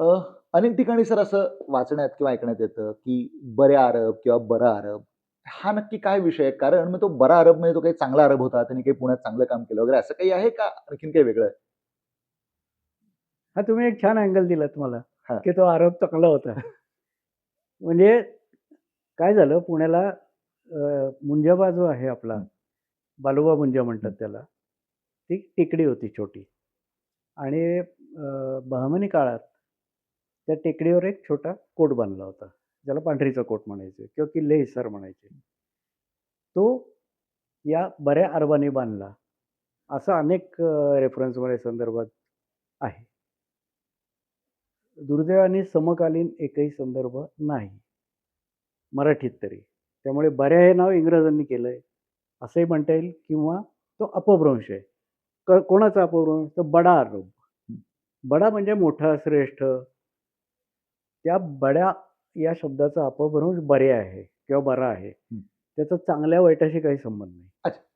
अनेक ठिकाणी सर असं वाचण्यात किंवा ऐकण्यात येतं, की बऱ्या अरब किंवा बरा अरब हा नक्की काय विषय आहे? कारण मग तो बरा अरब म्हणजे तो काही चांगला अरब होता, त्याने काही पुण्यात चांगलं काम केलं वगैरे असं काही आहे का आणखीन काही वेगळं? हा तुम्ही एक छान अँगल दिलात मला. की तो आरोप चांगला होता. म्हणजे काय झालं पुण्याला मुंजाबा जो आहे आपला. बालोबा मुंजा म्हणतात. त्याला. ती टेकडी होती छोटी आणि बहामनी काळात त्या टेकडीवर एक छोटा कोट बांधला होता. ज्याला पांढरीचा कोट म्हणायचे किंवा किल्ले हिसार म्हणायचे. तो या बऱ्या अरबाने बांधला. असं अनेक रेफरन्समध्ये संदर्भात आहे. दुर्दैवाने समकालीन एकही संदर्भ नाही. मराठीत तरी. त्यामुळे बऱ्या हे नाव इंग्रजांनी केलंय, असंही म्हणता येईल किंवा तो अपभ्रंश आहे. क कोणाचा अपभ्रंश? तर बडा अरब. बडा म्हणजे मोठा, श्रेष्ठ. त्या बड्या या शब्दाचा अपभ्रंश बरे आहे किंवा बरा आहे. त्याचा चांगल्या वाईटाशी काही संबंध नाही. अच्छा.